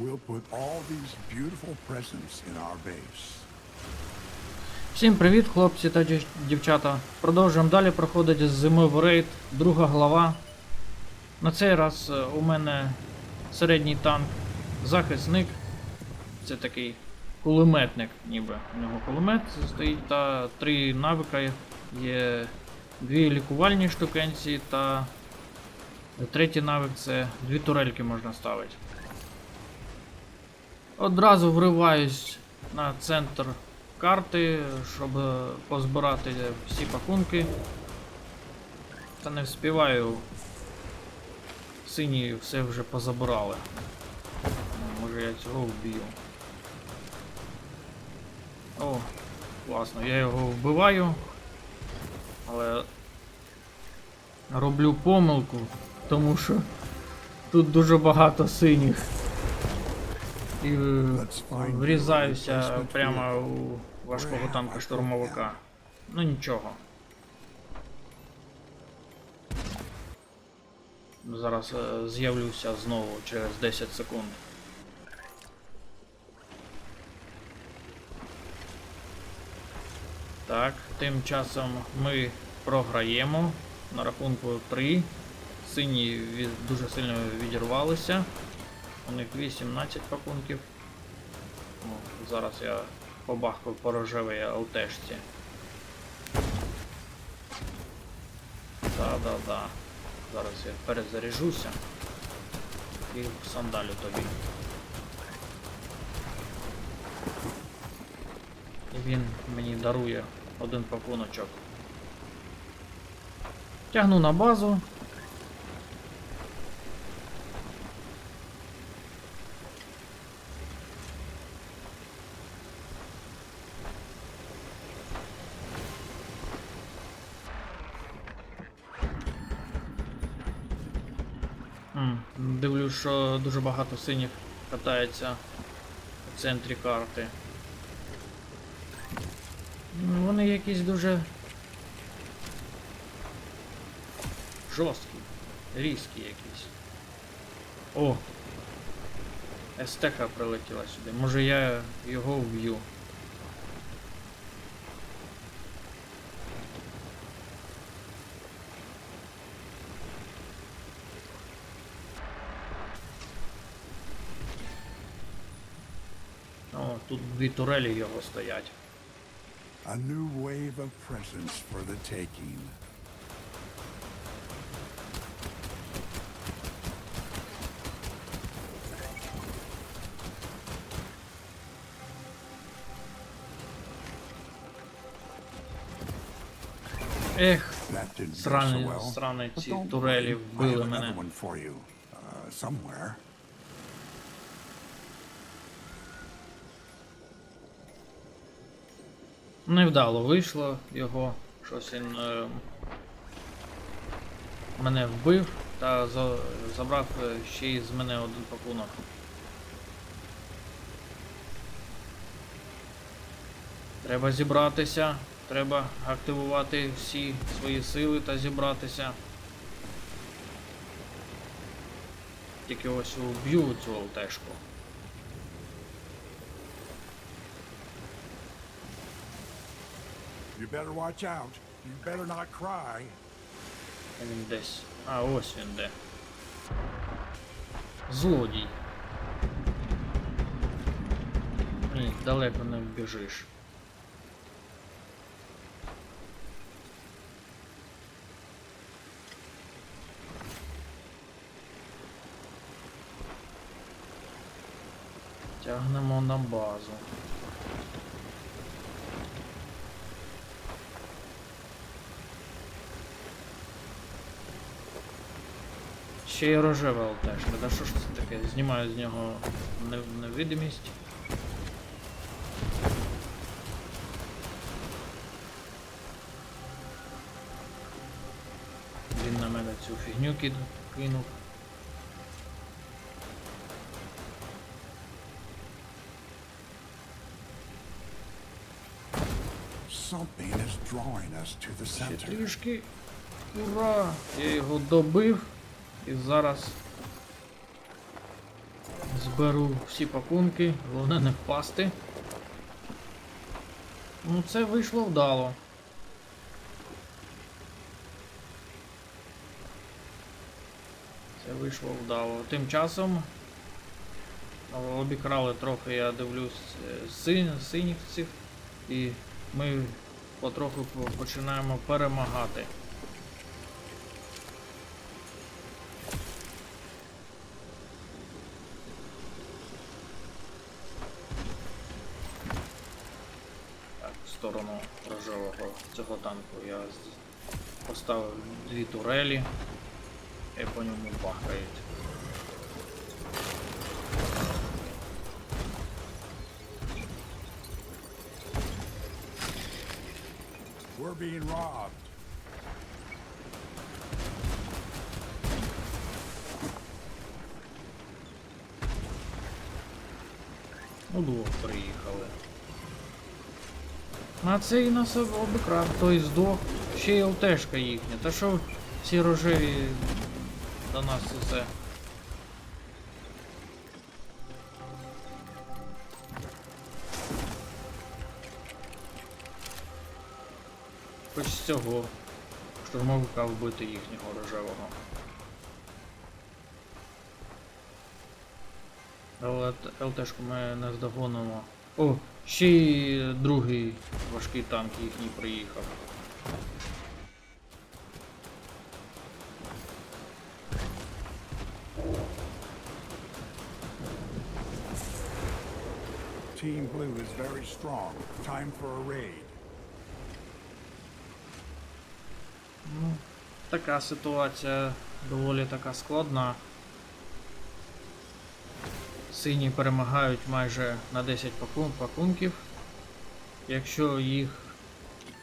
We'll put all these beautiful presents in our base. Всім привіт, хлопці та дівчата. Продовжуємо далі проходити зимовий рейд, друга глава. На цей раз е, у мене середній танк, захисник. Це такий кулеметник, ніби. У нього кулемет стоїть та три навика є дві лікувальні штукенці та третій навик це дві турельки можна ставити. Одразу вриваюсь на центр карти, щоб позбирати всі пакунки. Та не вспіваю. Сині все вже позабирали. Ну, Може я цього вб'ю. О, класно, я його вбиваю. Але роблю помилку, тому що тут дуже багато синіх. І е, врізаюся прямо у важкого танка штурмовика. Ну нічого. Зараз е, з'явлюся знову через 10 секунд. Так, тим часом ми програємо на рахунку 3. Сині від, дуже сильно відірвалися. У них 18 пакунків. Ну, зараз я побахкаю по рожевій ЛТшці. Да-да-да. Зараз я перезаряжуся і сандалю тобі. І він мені дарує один пакуночок. Тягну на базу. Дивлюсь, дуже багато синіх катається в центрі карти. Ну, Вони якісь дуже жорсткі, різкі якісь. О! Естека прилетіла сюди. Може я його вб'ю. О, тут дві турелі його стоять. A new wave of presents for the taking. Ех, срані, срані ці турелі вбили мене. Невдало вийшло його. Щось він е, мене вбив та за, забрав е, ще й з мене один пакунок. Треба зібратися, треба активувати всі свої сили та зібратися. Тільки ось уб'ю цю ЛТшку. You better watch out. You better not cry. Він. А, ось він де. Злодій. Ні, далеко не вбіжиш. Тягнемо на базу. Ще й рожева ЛТшка. Да що ж це таке? Знімаю з нього невидимість. Він на мене цю фігню кинув. Ще трішки. Ура! Я його добив і зараз Зберу всі пакунки, головне не впасти. Ну, це вийшло вдало. Це вийшло вдало. Тим часом обікрали трохи, я дивлюсь, синь, синіх цих, і ми потроху починаємо перемагати. Так, в сторону рожевого цього танку я поставив дві турелі і по ньому бахають. We're being robbed. Удвох приїхали. А цей нас об- обікрав, той здох. Ще й ЛТшка їхня. Та що всі рожеві до нас усе. Хоч з цього штурмовика вбити їхнього рожевого. Але ЛТшку ми не здогонимо. О, ще й другий важкий танк їхній приїхав. Team Blue is very strong. Time for a raid. Ну, така ситуація доволі така складна. Сині перемагають майже на 10 пакунків. Якщо їх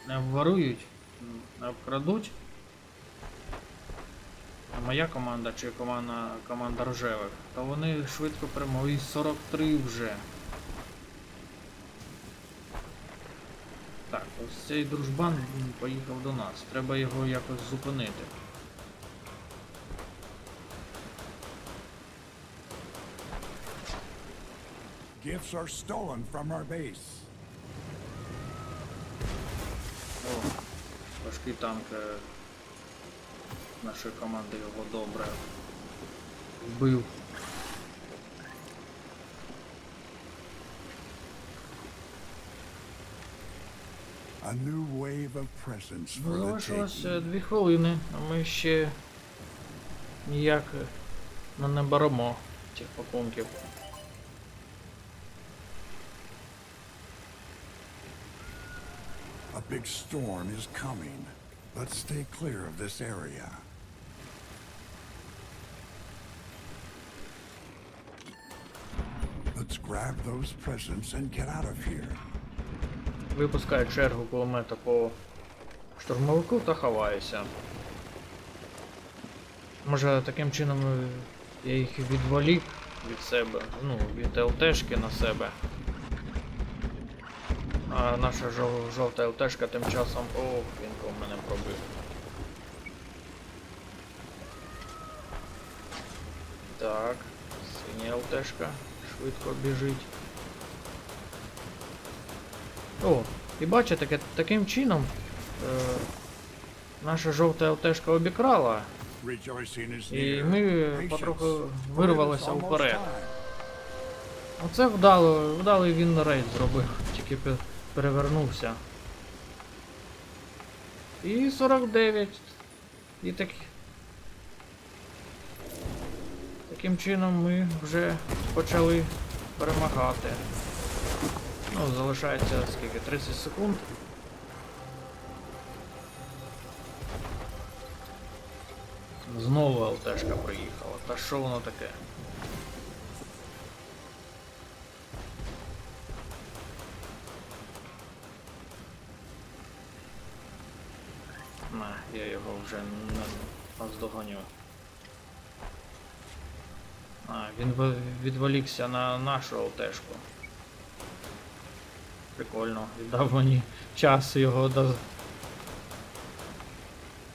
не вворують, м, не обкрадуть. А моя команда чи команда, команда рожевих, то вони швидко перемогли 43 вже. Так, ось цей дружбан поїхав до нас. Треба його якось зупинити. Gifts are stolen from our base. О, важкий танк е, нашої команди його добре вбив. A new wave of presents for the Залишилось е, дві хвилини, а ми ще ніяк е, не беремо цих пакунків. Big storm is coming. Let's stay clear of this area. Let's grab those presents and get out of here. Випускаю чергу кулемета по штурмовику та ховаюся. Може таким чином я їх відволік від себе, ну, від ЛТшки на себе. А наша жов- жовта ЛТшка тим часом. Ох, він по мене пробив. Так, синя ЛТшка швидко біжить. О, і бачите, таке- таким чином е, наша жовта ЛТшка обікрала, і ми потроху вирвалися вперед. Оце вдало, вдалий він рейд зробив, тільки пе- перевернувся. І 49. І так. Таким чином ми вже почали перемагати. Ну, залишається скільки? 30 секунд. Знову ЛТшка приїхала. Та що воно таке? На, я його вже не наздоганю. А, він відволікся на нашу ЛТшку. Прикольно, віддав мені час його до...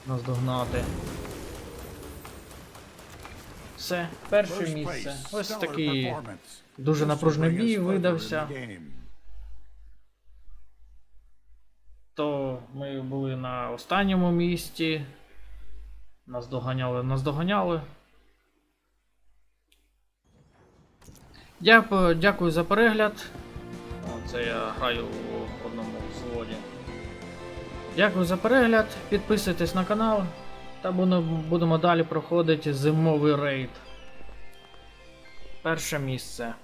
наздогнати. Все, перше місце. Ось такий дуже us бій видався. То ми були на останньому місці. Нас доганяли, нас доганяли. Дякую, дякую за перегляд. Це я граю у одному взводі. Дякую за перегляд. Підписуйтесь на канал. Та будемо далі проходити зимовий рейд. Перше місце.